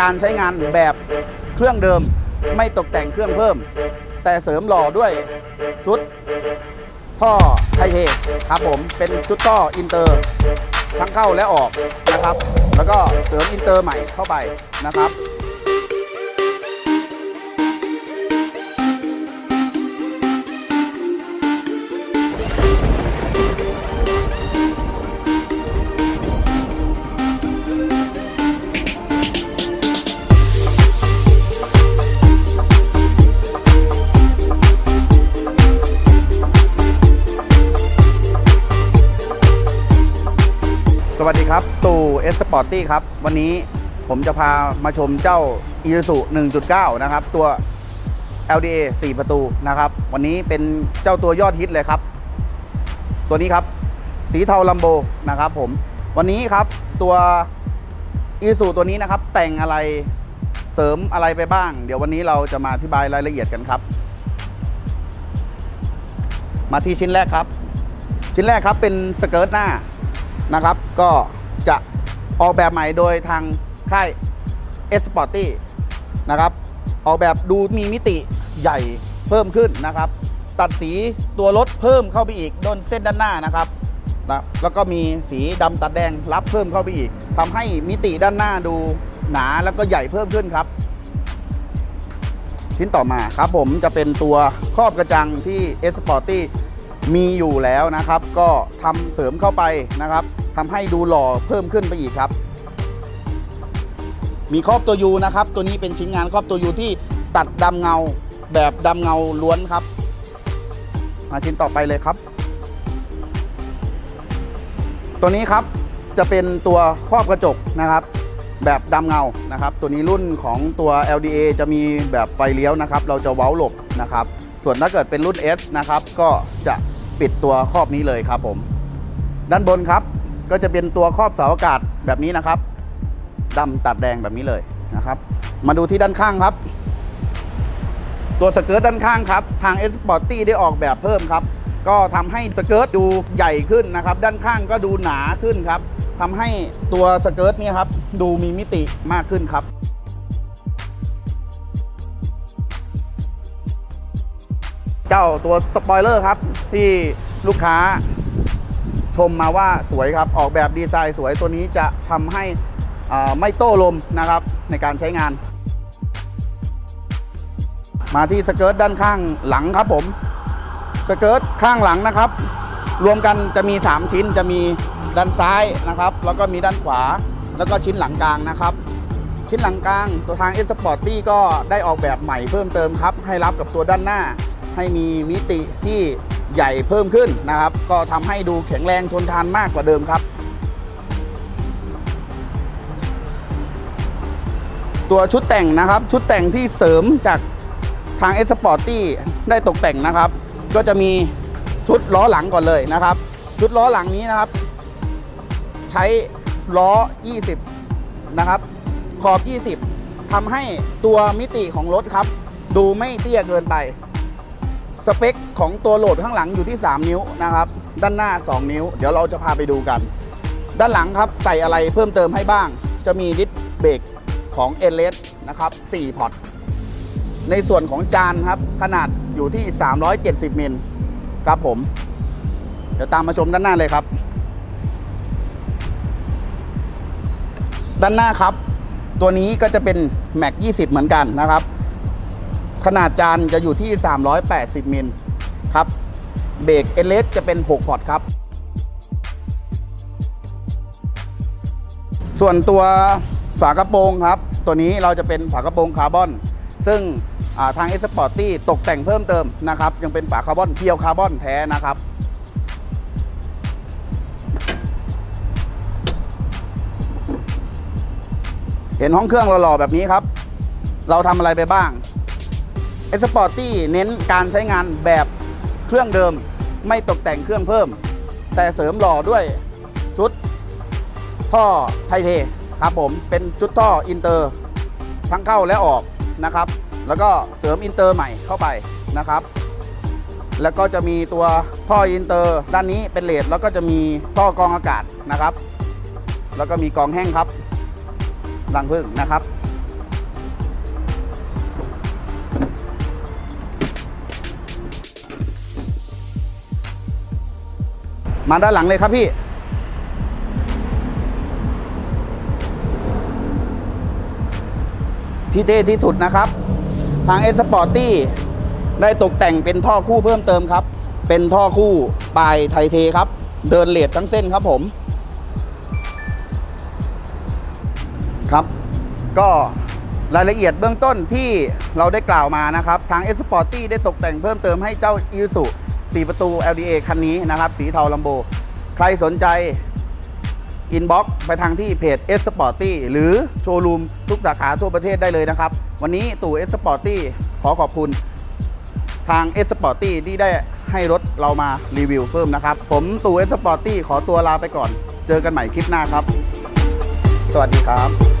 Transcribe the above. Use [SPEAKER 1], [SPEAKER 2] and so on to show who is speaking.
[SPEAKER 1] การใช้งานแบบเครื่องเดิมไม่ตกแต่งเครื่องเพิ่ม แต่เสริมหล่อด้วยชุดท่อไทเทครับผมเป็นชุดท่ออินเตอร์ ทั้งเข้าและออกนะครับ แล้วก็เสริมอินเตอร์ใหม่เข้าไปนะครับ วัสดีครับ ตู่เอสปอร์ตี้ครับ วันนี้ผมจะพามาชมเจ้า i s u 1.9 นะครับ ตัว LDA 4 ประตูนะครับ วันนี้เป็นเจ้าตัวยอดฮิตเลยครับ ตัวนี้ครับ สีเทาลัมโบนะครับผม วันนี้ครับตัว i s u ตัวนี้นะครับ แต่งอะไรเสริมอะไรไปบ้าง เดี๋ยววันนี้เราจะมาอธิบายรายละเอียดกันครับ มาที่ชิ้นแรกครับ ชิ้นแรกครับเป็นสเกิร์ตหน้า นะครับ ก็จะออกแบบใหม่โดยทางค่าย S p o r t y นะครับ ออกแบบดูมีมิติใหญ่เพิ่มขึ้นนะครับ ตัดสีตัวรถเพิ่มเข้าไปอีกโดนเส้นด้านหน้านะครับนะแล้วก็มีสีดำตัดแดงรับเพิ่มเข้าไปอีกทำให้มิติด้านหน้าดูหนาแล้วก็ใหญ่เพิ่มขึ้นครับ ชิ้นต่อมาครับผมจะเป็นตัวครอบกระจังที่ S Sporty มีอยู่แล้วนะครับ ก็ทำเสริมเข้าไปนะครับ ทำให้ดูหล่อเพิ่มขึ้นไปอีกครับ มีครอบตัวยูนะครับ ตัวนี้เป็นชิ้นงานครอบตัวยูที่ตัดดำเงาแบบดำเงาล้วนครับ มาชิ้นต่อไปเลยครับ ตัวนี้ครับจะเป็นตัวครอบกระจกนะครับ แบบดำเงานะครับ ตัวนี้รุ่นของตัว LDA จะมีแบบไฟเลี้ยวนะครับ เราจะเว้าหลบนะครับ ส่วนถ้าเกิดเป็นรุ่น S นะครับ ก็จะปิดตัวครอบนี้เลยครับผม ด้านบนครับ ก็จะเป็นตัวครอบเสาอากาศแบบนี้นะครับดำตัดแดงแบบนี้เลยนะครับ มาดูที่ด้านข้างครับ ตัวสเกิร์ตด้านข้างครับ ทาง S Sporty ได้ออกแบบเพิ่มครับ ก็ทำให้สเกิร์ตดูใหญ่ขึ้นนะครับ ด้านข้างก็ดูหนาขึ้นครับทำให้ตัวสเกิร์ตเนี่ยครับดูมีมิติมากขึ้นครับเจ้าตัวสปอยเลอร์ครับ ที่ลูกค้า ชมมาว่าสวยครับ ออกแบบดีไซน์สวยตัวนี้จะทำให้อ่าไม่โต้ลมนะครับในการใช้งาน มาที่สเกิร์ตด้านข้างหลังครับผมสเกิร์ตข้างหลังนะครับ รวมกันจะมี 3 ชิ้นจะมีด้านซ้ายนะครับ แล้วก็มีด้านขวา แล้วก็ชิ้นหลังกลางนะครับ ชิ้นหลังกลางตัวทาง S Sporty ก็ได้ออกแบบใหม่เพิ่มเติมครับ ให้รับกับตัวด้านหน้า ให้มีมิติที่ ใหญ่เพิ่มขึ้นนะครับ ก็ทำให้ดูแข็งแรงทนทานมากกว่าเดิมครับ ตัวชุดแต่งนะครับ ชุดแต่งที่เสริมจากทาง S p o r t y ได้ตกแต่งนะครับ ก็จะมีชุดล้อหลังก่อนเลยนะครับ ชุดล้อหลังนี้นะครับ ใช้ล้อ 20 นะครับ ขอบ 20ทำให้ตัวมิติของรถครับ ดูไม่เตี้ยเกินไป สเปคของตัวโหลดข้างหลังอยู่ที่ 3 นิ้วนะครับ ด้านหน้า 2 นิ้ว เดี๋ยวเราจะพาไปดูกัน ด้านหลังครับใส่อะไรเพิ่มเติมให้บ้าง จะมีดิสเบรกของเอเลสนะครับ4พอร์ตในส่วนของจานครับขนาดอยู่ที่ 370มิลครับผม เดี๋ยวตามมาชมด้านหน้าเลยครับ ด้านหน้าครับ ตัวนี้ก็จะเป็น Mac 20 เหมือนกันนะครับ ขนาดจานจะอยู่ที่ 380 มิลครับ เบรกเอเลสจะเป็น 6 พอร์ตครับ ส่วนตัวฝากระโปรงครับ ตัวนี้เราจะเป็นฝากระโปรงคาร์บอน ซึ่งาทาง S Sporty ตกแต่งเพิ่มเติมนะครับ ยังเป็นฝาคาร์บอนเพียวคาร์บอนแท้นะครับเห็นห้องเครื่องหล่อๆแบบนี้ครับ เราทำอะไรไปบ้าง เอสปอร์ตี้เน้นการใช้งานแบบเครื่องเดิม ไม่ตกแต่งเครื่องเพิ่ม แต่เสริมหล่อด้วยชุดท่อไทเทครับผมเป็นชุดท่ออินเตอร์ทั้งเข้าและออกนะครับ แล้วก็เสริมอินเตอร์ใหม่เข้าไปนะครับ แล้วก็จะมีตัวท่ออินเตอร์ด้านนี้เป็นเลดแล้วก็จะมีท่อกรองอากาศนะครับ แล้วก็มีกรองแห้งครับรังพึ่งนะครับ มาด้านหลังเลยครับพี่ ที่เท่ที่สุดนะครับ ทางเอสปอร์ตี้ได้ตกแต่งเป็นท่อคู่เพิ่มเติมครับ เป็นท่อคู่ปลายไทเทครับ เดินเลดทั้งเส้นครับผมครับ ก็รายละเอียดเบื้องต้นที่เราได้กล่าวมานะครับ ทาง s p o r t y ได้ตกแต่งเพิ่มเติมให้เจ้า i s u 4 ประตู LDA คันนี้นะครับ สีเทาลัมโบ ใครสนใจอินบ็อกไปทางที่เพจ S Sporty หรือโชว์รูมทุกสาขาทั่วประเทศได้เลยนะครับ วันนี้ตู่ S Sporty ขอขอบคุณทาง S Sporty ที่ได้ให้รถเรามารีวิวเพิ่มนะครับ ผมตู่ S Sporty ขอตัวลาไปก่อน เจอกันใหม่คลิปหน้าครับ สวัสดีครับ